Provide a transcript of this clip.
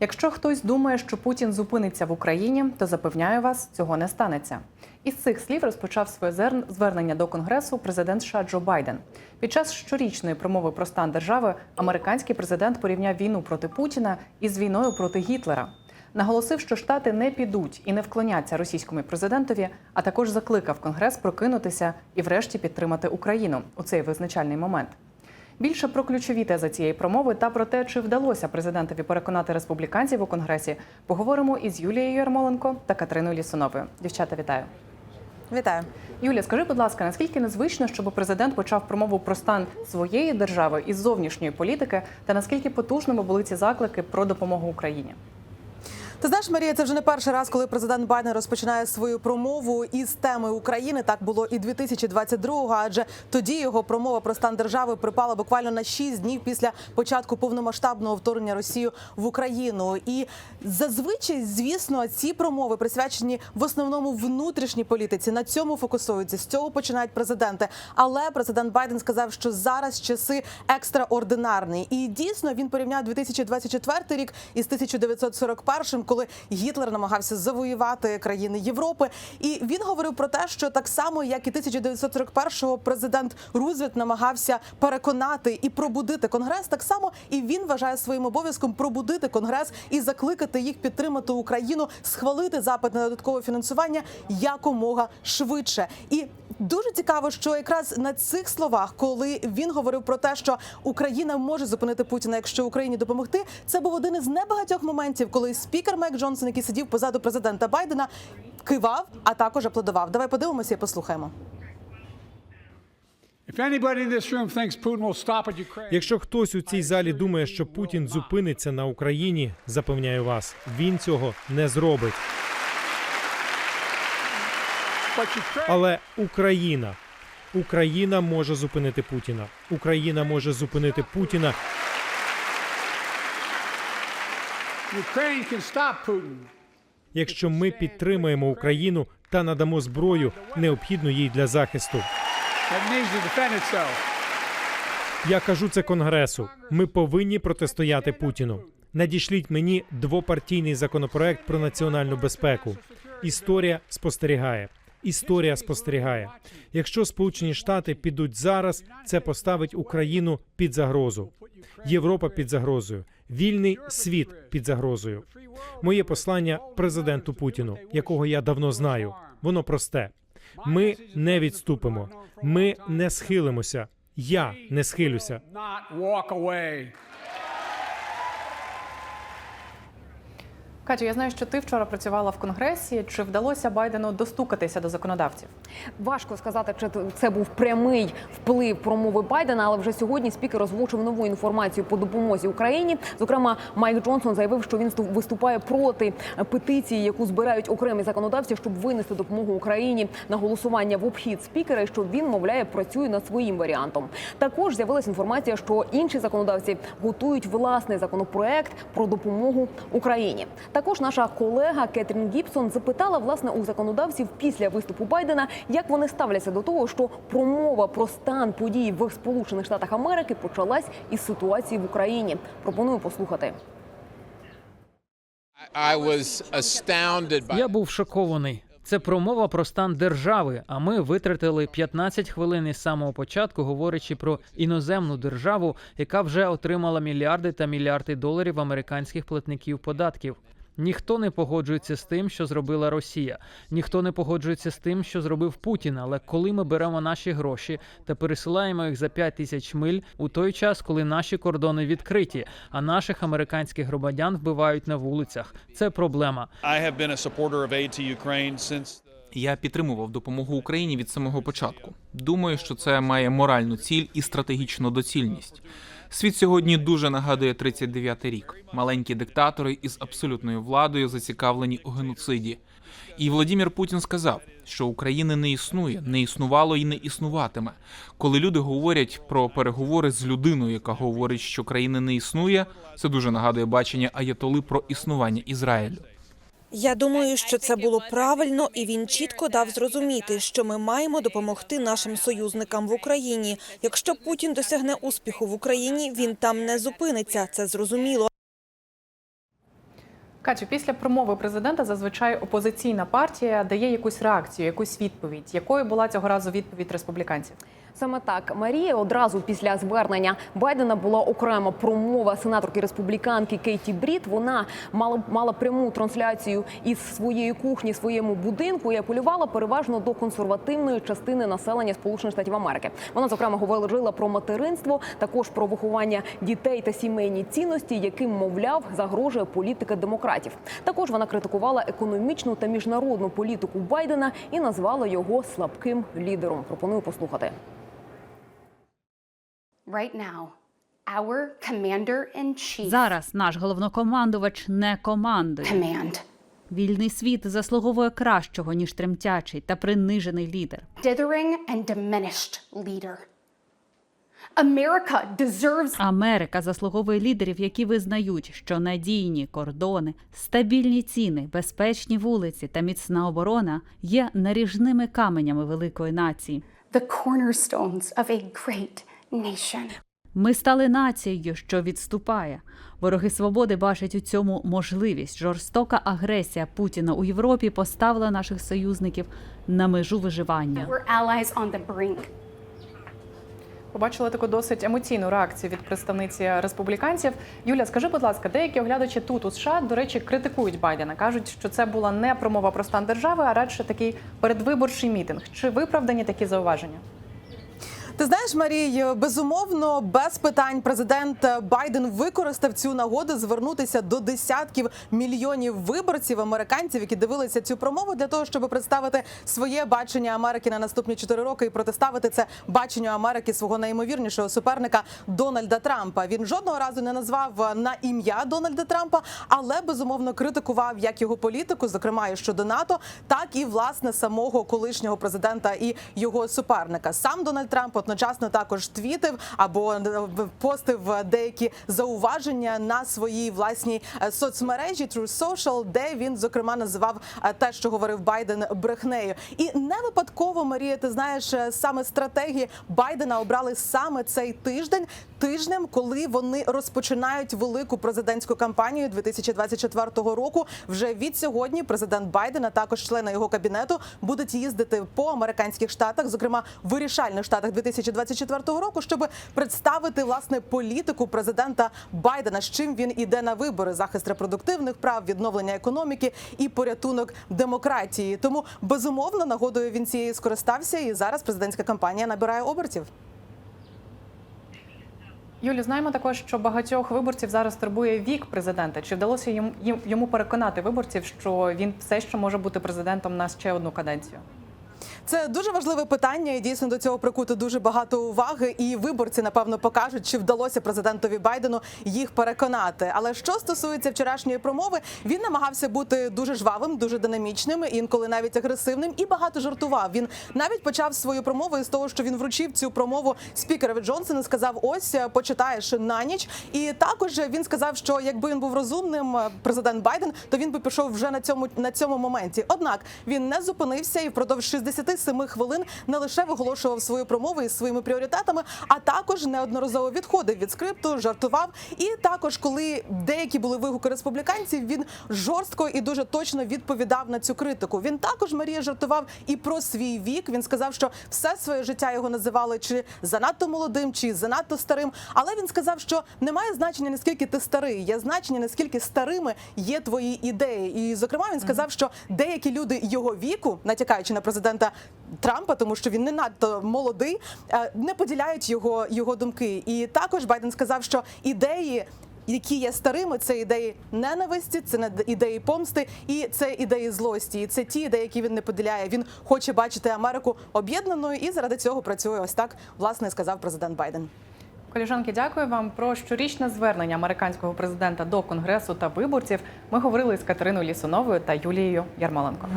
Якщо хтось думає, що Путін зупиниться в Україні, то запевняю вас, цього не станеться. Із цих слів розпочав своє звернення до Конгресу президент США Джо Байден. Під час щорічної промови про стан держави американський президент порівняв війну проти Путіна із війною проти Гітлера. Наголосив, що штати не підуть і не вклоняться російському президентові, а також закликав Конгрес прокинутися і, врешті, підтримати Україну у цей визначальний момент. Більше про ключові тези цієї промови та про те, чи вдалося президентові переконати республіканців у конгресі, поговоримо із Юлією Ярмоленко та Катериною Лісуновою. Дівчата, вітаю. Вітаю. Юлія, скажи, будь ласка, наскільки незвично, щоб президент почав промову про стан своєї держави із зовнішньої політики, та наскільки потужними були ці заклики про допомогу Україні? Ти знаєш, Марія, це вже не перший раз, коли президент Байден розпочинає свою промову із теми України. Так було і 2022-го, адже тоді його промова про стан держави припала буквально на 6 днів після початку повномасштабного вторгнення Росії в Україну. І зазвичай, звісно, ці промови присвячені в основному внутрішній політиці. На цьому фокусуються. З цього починають президенти. Але президент Байден сказав, що зараз часи екстраординарні. І дійсно він порівняв 2024 рік із 1941, коли Гітлер намагався завоювати країни Європи. І він говорив про те, що так само, як і 1941-го президент Рузвельт намагався переконати і пробудити конгрес, так само і він вважає своїм обов'язком пробудити конгрес і закликати їх підтримати Україну, схвалити запит на додаткове фінансування якомога швидше. І Дуже цікаво, що якраз на цих словах, коли він говорив про те, що Україна може зупинити Путіна, якщо Україні допомогти, це був один із небагатьох моментів, коли спікер Майк Джонсон, який сидів позаду президента Байдена, кивав, а також аплодував. Давай подивимося і послухаємо. Якщо хтось у цій залі думає, що Путін зупиниться на Україні, запевняю вас, він цього не зробить. Але Україна, Україна може зупинити Путіна. Україна може зупинити Путіна. Якщо ми підтримаємо Україну та надамо зброю, необхідну їй для захисту. Я кажу це конгресу. Ми повинні протистояти Путіну. Надішліть мені двопартійний законопроект про національну безпеку. Історія спостерігає. Історія спостерігає. Якщо Сполучені Штати підуть зараз, це поставить Україну під загрозу. Європа під загрозою, вільний світ під загрозою. Моє послання президенту Путіну, якого я давно знаю, воно просте. Ми не відступимо, ми не схилимося. Я не схилюся. Катю, я знаю, що ти вчора працювала в конгресі. Чи вдалося Байдену достукатися до законодавців? Важко сказати, чи це був прямий вплив промови Байдена, але вже сьогодні спікер озвучив нову інформацію по допомозі Україні. Зокрема, Майк Джонсон заявив, що він сту- виступає проти петиції, яку збирають окремі законодавці, щоб винести допомогу Україні на голосування в обхід спікера, і що він, мовляє, працює над своїм варіантом. Також з'явилася інформація, що інші законодавці готують власний законопроект про допомогу Україні. Також наша колега Кетрін Гібсон запитала власне у законодавців після виступу Байдена, як вони ставляться до того, що промова про стан подій в Сполучених Штатах Америки почалась із ситуації в Україні. Пропоную послухати. I was astounded by Я був шокований. Це промова про стан держави. А ми витратили 15 хвилин із самого початку, говорячи про іноземну державу, яка вже отримала мільярди та мільярди доларів американських платників податків. Ніхто не погоджується з тим, що зробила Росія. Ніхто не погоджується з тим, що зробив Путін. Але коли ми беремо наші гроші та пересилаємо їх за 5 тисяч миль у той час, коли наші кордони відкриті, а наших американських громадян вбивають на вулицях, це проблема. Я підтримував допомогу Україні від самого початку. Думаю, що це має моральну ціль і стратегічну доцільність. Світ сьогодні дуже нагадує 39-й рік. Маленькі диктатори із абсолютною владою зацікавлені у геноциді. І Владімір Путін сказав, що України не існує, не існувало і не існуватиме. Коли люди говорять про переговори з людиною, яка говорить, що країни не існує, це дуже нагадує бачення Аятоли про існування Ізраїлю. Я думаю, що це було правильно, і він чітко дав зрозуміти, що ми маємо допомогти нашим союзникам в Україні. Якщо Путін досягне успіху в Україні, він там не зупиниться. Це зрозуміло. Катю, після промови президента зазвичай опозиційна партія дає якусь реакцію, якусь відповідь. Якою була цього разу відповідь республіканців? Саме так Марія одразу після звернення Байдена була окрема промова сенаторки республіканки Кейті Брід. Вона мала мала пряму трансляцію із своєї кухні, своєму будинку і апелювала переважно до консервативної частини населення Сполучених Штатів Америки. Вона зокрема говорила про материнство, також про виховання дітей та сімейні цінності, яким мовляв загрожує політика демократів. Також вона критикувала економічну та міжнародну політику Байдена і назвала його слабким лідером. Пропоную послухати. Right now, our commander-in-chief Зараз наш головнокомандувач не командує. command Вільний світ заслуговує кращого ніж тремтячий та принижений лідер. dithering and diminished leader. America deserves Америка заслуговує лідерів, які визнають, що надійні кордони, стабільні ціни, безпечні вулиці та міцна оборона є наріжними каменями великої нації. the cornerstones of a great nation. Ми стали нацією, що відступає. Вороги свободи бачать у цьому можливість. Жорстока агресія Путіна у Європі поставила наших союзників на межу виживання. Побачили таку досить емоційну реакцію від представниці республіканців. Юля, скажи, будь ласка, деякі оглядачі тут у США, до речі, критикують Байдена. кажуть, що це була не промова про стан держави, а радше такий передвиборчий мітинг. Чи виправдані такі зауваження? Ти знаєш, Марій, безумовно, без питань президент Байден використав цю нагоду звернутися до десятків мільйонів виборців американців, які дивилися цю промову для того, щоб представити своє бачення Америки на наступні чотири роки і протиставити це баченню Америки свого найімовірнішого суперника Дональда Трампа. Він жодного разу не назвав на ім'я Дональда Трампа, але безумовно критикував як його політику, зокрема і щодо НАТО, так і власне самого колишнього президента і його суперника. Сам Дональд Трамп одночасно також твітив або е, постив деякі зауваження на своїй власній е, соцмережі True Social, де він зокрема називав е, те, що говорив Байден брехнею. І не випадково Марія, ти знаєш, саме стратегії Байдена обрали саме цей тиждень, тижнем, коли вони розпочинають велику президентську кампанію 2024 року. Вже від сьогодні президент Байден, а також члени його кабінету будуть їздити по американських штатах, зокрема вирішальних штатах 2024 року, щоб представити власне політику президента Байдена, з чим він іде на вибори: захист репродуктивних прав, відновлення економіки і порятунок демократії. Тому безумовно нагодою він цією скористався, і зараз президентська кампанія набирає обертів. Юлі, знаємо також, що багатьох виборців зараз турбує вік президента. Чи вдалося йому йому переконати виборців, що він все ще може бути президентом на ще одну каденцію? Це дуже важливе питання, і дійсно до цього прикуто дуже багато уваги. І виборці напевно покажуть, чи вдалося президентові Байдену їх переконати. Але що стосується вчорашньої промови, він намагався бути дуже жвавим, дуже динамічним, інколи навіть агресивним, і багато жартував. Він навіть почав свою промову із того, що він вручив цю промову спікерові Джонсону. Сказав: ось почитаєш на ніч. І також він сказав, що якби він був розумним, президент Байден, то він би пішов вже на цьому на цьому моменті. Однак він не зупинився і впродовж 67 хвилин не лише виголошував свою промову із своїми пріоритетами, а також неодноразово відходив від скрипту, жартував. І також, коли деякі були вигуки республіканців, він жорстко і дуже точно відповідав на цю критику. Він також Марія жартував і про свій вік. Він сказав, що все своє життя його називали чи занадто молодим, чи занадто старим. Але він сказав, що немає значення наскільки ти старий, є значення наскільки старими є твої ідеї. І зокрема він сказав, що деякі люди його віку, натякаючи на президента Трампа, тому що він не надто молодий, е, не поділяють його, його думки. І також Байден сказав, що ідеї. Які є старими, це ідеї ненависті, це не ідеї помсти, і це ідеї злості. І це ті ідеї, які він не поділяє. Він хоче бачити Америку об'єднаною, і заради цього працює. Ось так власне сказав президент Байден. Коліжанки, дякую вам про щорічне звернення американського президента до конгресу та виборців. Ми говорили з Катериною Лісуновою та Юлією Ярмоленко.